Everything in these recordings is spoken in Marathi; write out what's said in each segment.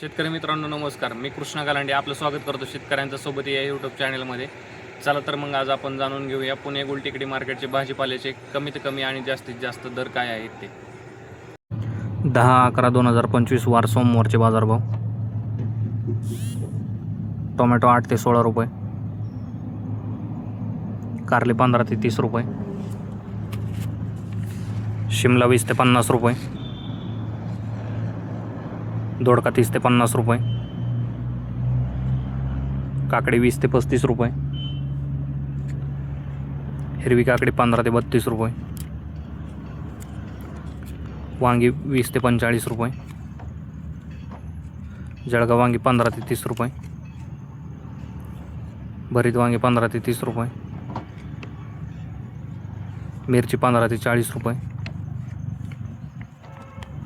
शेतकरी मित्रांनो नमस्कार. मी कृष्णा गालांडे आपलं स्वागत करतो शेतकऱ्यांच्या सोबत या यूट्यूब चॅनलमध्ये चला तर मग आज आपण जाणून घेऊया पुणे गुलटेकडी मार्केटचे भाजीपाल्याचे कमीत कमी आणि जास्तीत जास्त दर काय आहेत ते. दहा अकरा दोन हजार पंचवीस वार सोमवारचे बाजारभाव. टोमॅटो आठ ते सोळा रुपये. कारले पंधरा ते तीस रुपये. शिमला वीस ते पन्नास रुपये. दोडका तीस ते पन्नास रुपये. काकडी वीस ते पस्तीस रुपये. हिरवी काकडी पंधरा ते बत्तीस रुपये. वांगी वीस ते पंचेचाळीस रुपये. जळगाव वांगी पंधरा ते तीस रुपये. भरीत वांगी पंधरा ते तीस रुपये. मिरची पंधरा ते चाळीस रुपये.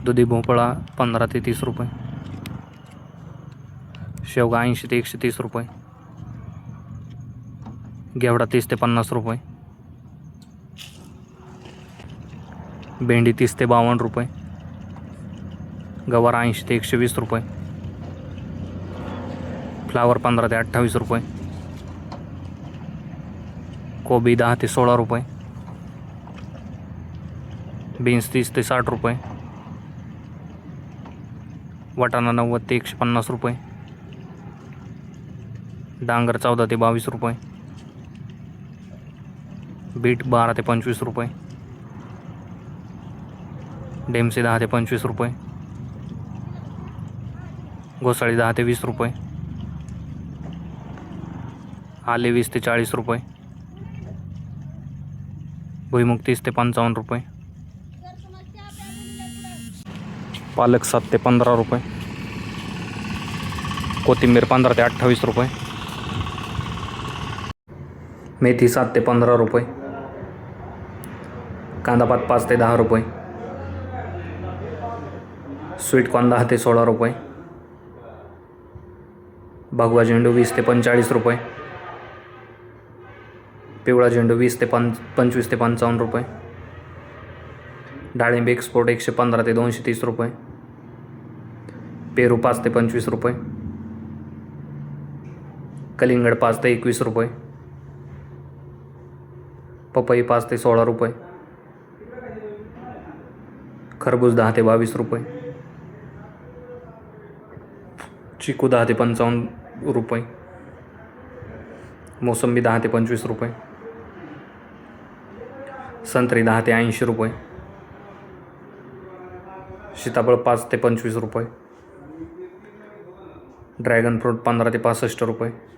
दुधी भोपळा पंधरा ते तीस रुपये. शेवगा ऐंशी ते एकशे तीस रुपये. घेवडा तीस ते पन्नास रुपये. भेंडी तीस ते बावन्न रुपये. गवार ऐंशी ते एकशे वीस रुपये. फ्लावर पंधरा ते अठ्ठावीस रुपये. कोबी दहा ते सोळा रुपये. बीन्स तीस ते साठ रुपये. वाटाणा नव्वद ते एकशे पन्नास रुपये. डांगर चौदा ते बावीस रुपये. बीट बारा ते पंचवीस रुपये. डेमसे दहा ते पंचवीस रुपये. घोसाळी दहा ते वीस रुपये. आले वीस ते चाळीस रुपये. भुईमुग तीस ते पंचावन्न रुपये. पालक सात ते पंधरा रुपये. कोथिंबीर पंधरा ते अठ्ठावीस रुपये. मेथी सात ते पंधरा रुपये. कांदापात पाच ते दहा रुपये. स्वीटकॉर्न दहा ते सोळा रुपये. भगवा झेंडू वीस ते पंचेचाळीस रुपये. पिवळा झेंडू वीस ते पं पंचवीस ते पंचावन्न रुपये. डाळिंब एक्सपोर्ट एकशे पंधरा ते दोनशे तीस रुपये. पेरू पाच ते पंचवीस रुपये. कलिंगड पाच ते एकवीस रुपये. पपई पाच ते सोळा रुपये. खरबूज दहा ते बावीस रुपये. चिकू दहा ते पंचावन्न रुपये. मोसंबी दहा ते पंचवीस रुपये. संत्री दहा ते ऐंशी रुपये. सीताफळ पाच ते पंचवीस रुपये. ड्रॅगन फ्रूट पंधरा ते पासष्ट रुपये.